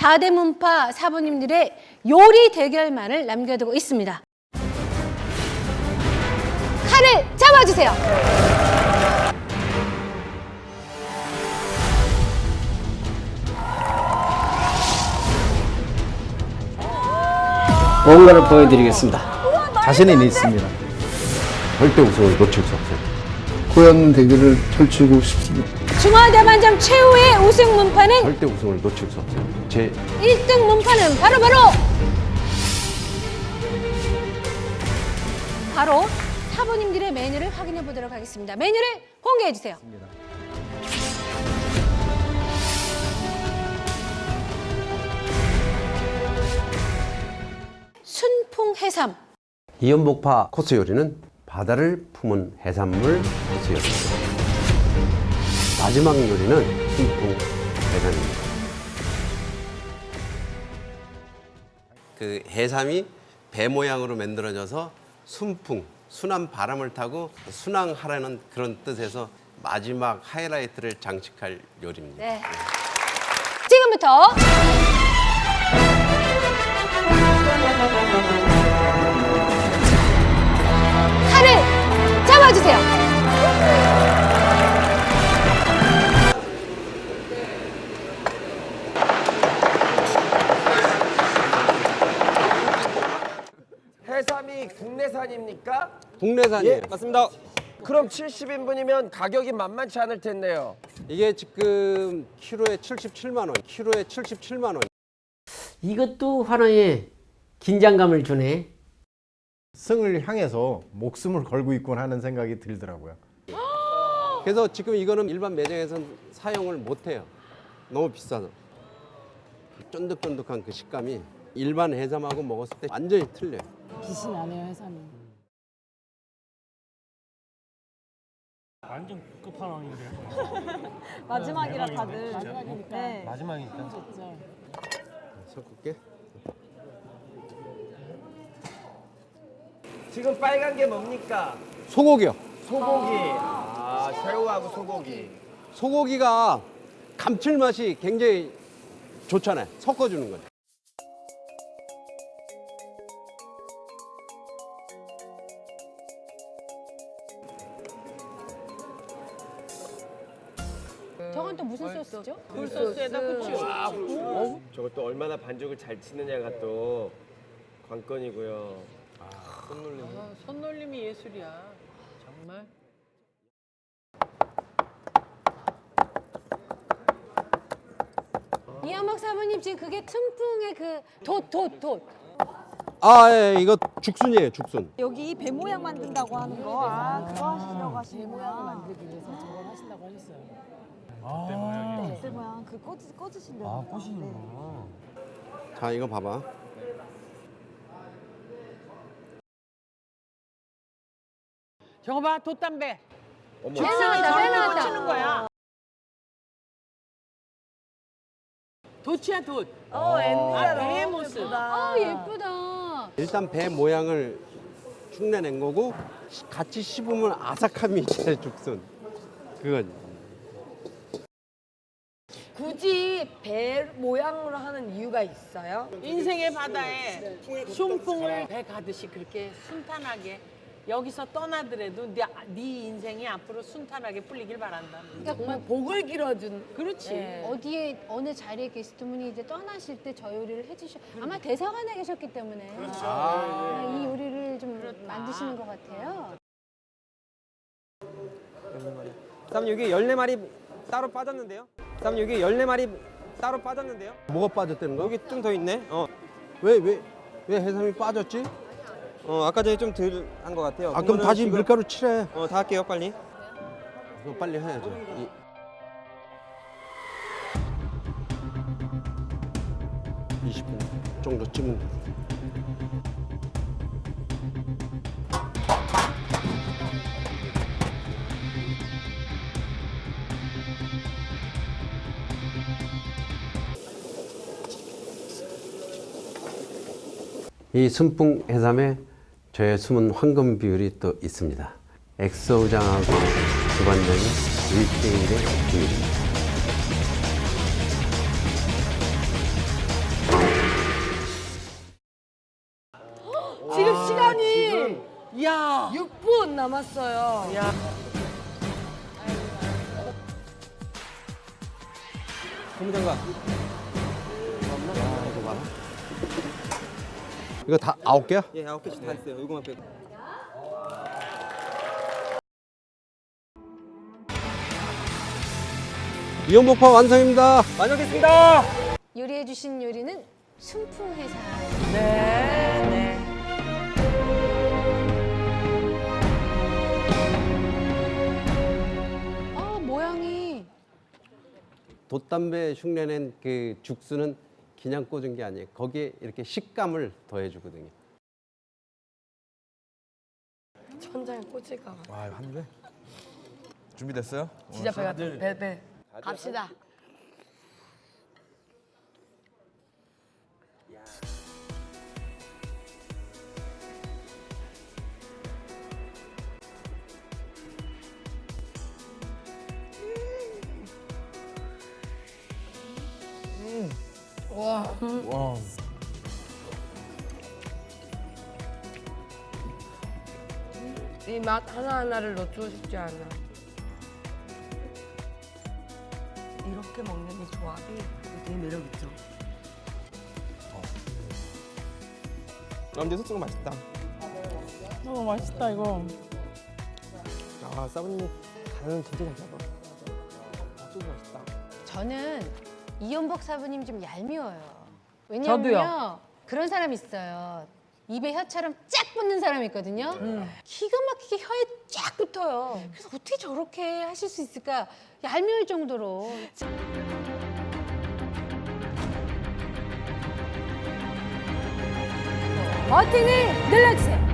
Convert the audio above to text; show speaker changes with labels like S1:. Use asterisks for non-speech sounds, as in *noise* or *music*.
S1: 4대 문파 사부님들의 요리 대결만을 남겨두고 있습니다. 칼을 잡아주세요.
S2: 뭔가를 보여드리겠습니다.
S3: 자신은 있습니다.
S4: 절대 우승을 놓칠 수 없어요.
S3: 고연 대결을 펼치고 싶습니다.
S1: 중화대만점 최후의 우승 문파는
S4: 절대 우승을 놓칠 수 없어요. 제
S1: 1등 문파는 바로바로 바로 사부님들의 메뉴를 확인해 보도록 하겠습니다. 메뉴를 공개해 주세요. 순풍 해삼
S4: 이연복파 코스 요리는 바다를 품은 해산물 코스 요리입니다. 마지막 요리는 순풍 해산입니다. 그 해삼이 배 모양으로 만들어져서 순풍, 순한 바람을 타고 순항하라는 그런 뜻에서 마지막 하이라이트를 장식할 요리입니다.
S1: 네. 지금부터
S5: 해삼이 국내산입니까?
S6: 국내산이에요.
S5: 예, 맞습니다. 그럼 70인분이면 가격이 만만치 않을 텐데요.
S6: 이게 지금 키로에 77만 원, 키로에 77만 원.
S2: 이것도 하나의 긴장감을 주네.
S3: 승을 향해서 목숨을 걸고 있군 하는 생각이 들더라고요.
S6: 그래서 지금 이거는 일반 매장에서는 사용을 못 해요. 너무 비싸서. 쫀득쫀득한 그 식감이 일반 해삼하고 먹었을 때 완전히 틀려요.
S7: 빛이 나네요 해삼이.
S8: 완전 끝판왕인데요. *laughs*
S7: 마지막이라 다들 마지막이니까. 네.
S8: 마지막이니까.
S7: 진짜.
S6: 섞을게.
S5: 지금 빨간 게 뭡니까?
S6: 소고기요.
S5: 소고기. 아, 새우하고 소고기.
S6: 소고기가 감칠맛이 굉장히 좋잖아요. 섞어주는 거죠.
S1: 저건 또 무슨 소스죠?
S7: 굴소스에다 후추.
S5: 어? 저것도 얼마나 반죽을 잘 치느냐가 또 관건이고요.
S7: 손놀림이 예술이야. 정말.
S1: 이한박 사부님 지금 그게 순풍의 그 돛, 돛, 돛.
S6: 아, 예, 이거 죽순이에요, 죽순.
S9: 여기 배 모양 만든다고 하는 거, 아 그거 하시려고 하시는구나.
S7: 만들기 위해서 저걸 하신다고 하셨어요.
S9: 배 모양 그 꽂으 꽂으신다고. 아 꽂으시는구나.
S6: 자, 이거 봐봐.
S7: 저거 봐 돛담배.
S5: 어머,
S1: 빼 나왔다, 빼 나왔다.
S7: 치는 거야. 돛이야 돛. 어아 배의 모습.
S1: 아, 예쁘다.
S6: 일단 배 모양을 흉내낸 거고 같이 씹으면 아삭함이 있잖아요, 죽순. 그건
S9: 굳이 배 모양으로 하는 이유가 있어요?
S7: 인생의 바다에 순풍을 배 가듯이 그렇게 순탄하게 여기서 떠나더라도 네, 네 인생이 앞으로 순탄하게 풀리길 바란다.
S1: 그러니까
S9: 복을 길어준.
S7: 그렇지.
S1: 어디에 어느 자리에 계시던 분이 이제 떠나실 때 저 요리를 해주셔. 아마 대사관에 계셨기 때문에 아, 이 요리를 좀 만드시는 것 같아요.
S5: 쌈 여기 14마리 따로 빠졌는데요. 쌈 여기 14마리 따로 빠졌는데요.
S6: 뭐가 빠졌다는 거야?
S5: 여기 좀 더 있네. 어,
S6: 왜, 왜, 왜 해삼이 빠졌지?
S5: 어 아까 전에 좀 덜 한 것 같아요.
S6: 아, 그럼
S5: 그거는
S6: 다시
S5: 지금-
S6: 밀가루 칠해.
S5: 어, 다 할게요, 빨리.
S6: 이거 빨리 해야죠. 이, 이십 분 정도 찌면 이 순풍 해삼에 저의 숨은 황금 비율이 또 있습니다. 엑소장하고 주반장이 일대일의 비율입니다.
S7: 지금 시간이 야
S9: 6분 남았어요.
S7: 야.
S5: 고무장갑.
S6: 이거 다 아홉 개야?
S5: 예, 아홉 개씩 다 있어요. 이거만 빼고.
S6: 이연복파 완성입니다.
S5: 완성됐습니다.
S1: 요리해 주신 요리는 순풍해사.
S7: 네, 네.
S1: 아 모양이
S6: 돛담배 흉내낸 그 죽수는 그냥 꽂은 게 아니에요. 거기에 이렇게 식감을 더해주거든요.
S9: 천장에 꽂을까 봐.
S10: 아, 한데 준비됐어요?
S9: 진짜 배가 배, 배. 갑시다.
S10: 와.
S9: 이 맛 하나하나를 놓치고 싶지 않아. 이렇게 먹는 이 조합이 되게 매력 있죠.
S5: 아, 근데 소스가 맛있다.
S7: 너무 맛있다 이거.
S5: 아, 사부님이 간은 진짜 잘 잡아. 아, 소스 맛있다.
S1: 저는 이연복 사부님 좀 얄미워요. 왜냐면요 그런 사람 있어요. 입에 혀처럼 쫙 붙는 사람 있거든요. 기가 막히게 혀에 쫙 붙어요. 그래서 어떻게 저렇게 하실 수 있을까? 얄미울 정도로. 버튼을 눌러주세요.